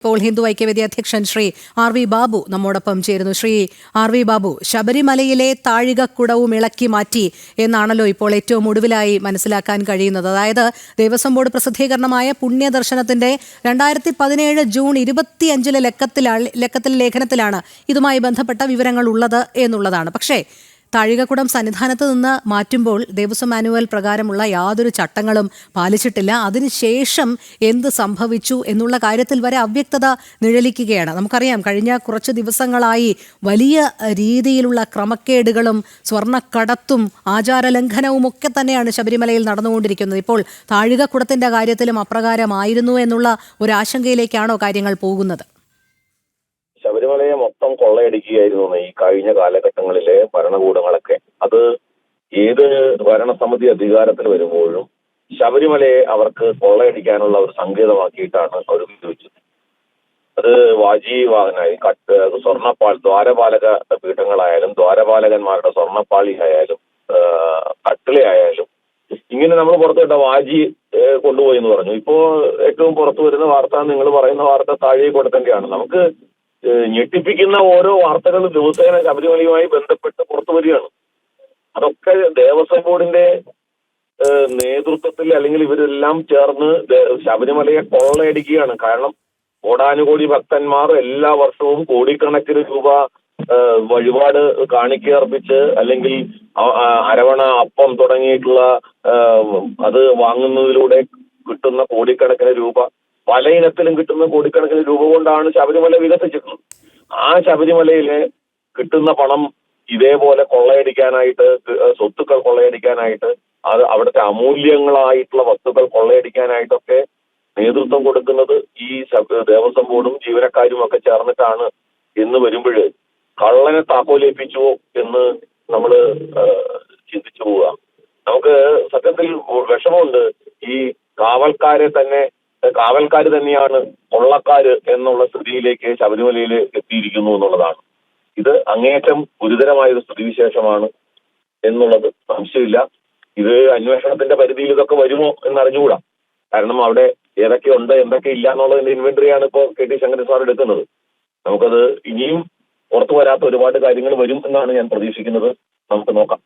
ഇപ്പോൾ ഹിന്ദു ഐക്യവേദി അധ്യക്ഷൻ Shri R V Babu നമ്മോടൊപ്പം ചേരുന്നു. ശ്രീ ആർ വി ബാബു ശബരിമലയിലെ താഴികക്കുടവും ഇളക്കി മാറ്റി എന്നാണല്ലോ ഇപ്പോൾ ഏറ്റവും ഒടുവിലായി മനസ്സിലാക്കാൻ കഴിയുന്നത്. അതായത് ദേവസ്വം ബോർഡ് പ്രസിദ്ധീകരണമായ പുണ്യദർശനത്തിന്റെ രണ്ടായിരത്തി പതിനേഴ് ജൂൺ ഇരുപത്തിയഞ്ചിലെ ലക്കത്തിലാണ് ലക്കത്തിലെ ലേഖനത്തിലാണ് ഇതുമായി ബന്ധപ്പെട്ട വിവരങ്ങൾ ഉള്ളത് എന്നുള്ളതാണ്. പക്ഷേ താഴികക്കുടം സന്നിധാനത്ത് നിന്ന് മാറ്റുമ്പോൾ ദേവസ്വം മാനുവൽ പ്രകാരമുള്ള യാതൊരു ചട്ടങ്ങളും പാലിച്ചിട്ടില്ല. അതിനുശേഷം എന്ത് സംഭവിച്ചു എന്നുള്ള കാര്യത്തിൽ വരെ അവ്യക്തത നിഴലിക്കുകയാണ്. നമുക്കറിയാം കഴിഞ്ഞ കുറച്ച് ദിവസങ്ങളായി വലിയ രീതിയിലുള്ള ക്രമക്കേടുകളും സ്വർണക്കടത്തും ആചാരലംഘനവും ഒക്കെ തന്നെയാണ് ശബരിമലയിൽ നടന്നുകൊണ്ടിരിക്കുന്നത്. ഇപ്പോൾ താഴികക്കുടത്തിന്റെ കാര്യത്തിലും അപ്രകാരമായിരുന്നു എന്നുള്ള ഒരു ആശങ്കയിലേക്കാണോ കാര്യങ്ങൾ പോകുന്നത്? ശബരിമലയെ മൊത്തം കൊള്ളയടിക്കുകയായിരുന്നു ഈ കഴിഞ്ഞ കാലഘട്ടങ്ങളിലെ ഭരണകൂടങ്ങളൊക്കെ. അത് ഏത് ഭരണസമിതി അധികാരത്തിൽ വരുമ്പോഴും ശബരിമലയെ അവർക്ക് കൊള്ളയടിക്കാനുള്ള ഒരു സങ്കേതമാക്കിയിട്ടാണ് അവർ ഉപയോഗിച്ചത് അത് വാജി വാഹനായി കട്ട് സ്വർണപ്പാൾ ദ്വാരപാലക പീഠങ്ങളായാലും ദ്വാരപാലകന്മാരുടെ സ്വർണപ്പാളി ആയാലും കട്ടിളയായാലും ഇങ്ങനെ നമ്മൾ പുറത്തുവിട്ട വാജി കൊണ്ടുപോയി എന്ന് പറഞ്ഞു. ഇപ്പോ ഏറ്റവും പുറത്തു വരുന്ന വാർത്ത നിങ്ങൾ പറയുന്ന വാർത്ത താഴെ കൊടുക്കേണ്ടതാണ് നമുക്ക് ഞെട്ടിപ്പിക്കുന്ന ഓരോ വാർത്തകൾ ദിവസേന ശബരിമലയുമായി ബന്ധപ്പെട്ട് പുറത്തു വരികയാണ്. അതൊക്കെ ദേവസ്വം ബോർഡിന്റെ നേതൃത്വത്തിൽ അല്ലെങ്കിൽ ഇവരെല്ലാം ചേർന്ന് ശബരിമലയെ കൊള്ളയടിക്കുകയാണ്. കാരണം കോടാനുകോടി ഭക്തന്മാർ എല്ലാ വർഷവും കോടിക്കണക്കിന് രൂപ വഴിപാട് കാണിക്കർപ്പിച്ച് അല്ലെങ്കിൽ അരവണ അപ്പം തുടങ്ങിയിട്ടുള്ള അത് വാങ്ങുന്നതിലൂടെ കിട്ടുന്ന കോടിക്കണക്കിന് രൂപ പല ഇനത്തിലും കിട്ടുന്ന കോടിക്കണക്കിന് രൂപ കൊണ്ടാണ് ശബരിമല വികസിച്ചിട്ടുള്ളത്. ആ ശബരിമലയിൽ കിട്ടുന്ന പണം ഇതേപോലെ കൊള്ളയടിക്കാനായിട്ട് സ്വത്തുക്കൾ കൊള്ളയടിക്കാനായിട്ട് അത് അവിടുത്തെ അമൂല്യങ്ങളായിട്ടുള്ള വസ്തുക്കൾ കൊള്ളയടിക്കാനായിട്ടൊക്കെ നേതൃത്വം കൊടുക്കുന്നത് ഈ ദേവസ്വം ബോർഡും ജീവനക്കാരും ഒക്കെ ചേർന്നിട്ടാണ് എന്ന് വരുമ്പോൾ കള്ളനെ താക്കോലേൽപ്പിച്ചുവോ എന്ന് നമ്മൾ ചിന്തിച്ചു പോവുക. നമുക്ക് സത്യത്തിൽ വിഷമമുണ്ട് ഈ കാവൽക്കാരെ തന്നെ കാവൽക്കാർ തന്നെയാണ് കൊള്ളക്കാര് എന്നുള്ള സ്ഥിതിയിലേക്ക് ശബരിമലയിൽ എത്തിയിരിക്കുന്നു എന്നുള്ളതാണ്. ഇത് അങ്ങേയറ്റം ഗുരുതരമായ ഒരു സ്ഥിതിവിശേഷമാണ് എന്നുള്ളത് സംശയമില്ല. ഇത് അന്വേഷണത്തിന്റെ പരിധിയിൽ ഇതൊക്കെ വരുമോ എന്നറിഞ്ഞുകൂടാ. കാരണം അവിടെ ഏതൊക്കെ ഉണ്ട് എന്തൊക്കെ ഇല്ല എന്നുള്ളതിന്റെ ഇൻവെന്ററിയാണ് ഇപ്പോൾ കെ ടി ശങ്കരൻ സാർ എടുക്കുന്നത്. നമുക്കത് ഇനിയും പുറത്തു വരാത്ത ഒരുപാട് കാര്യങ്ങൾ വരും എന്നാണ് ഞാൻ പ്രതീക്ഷിക്കുന്നത്. നമുക്ക് നോക്കാം.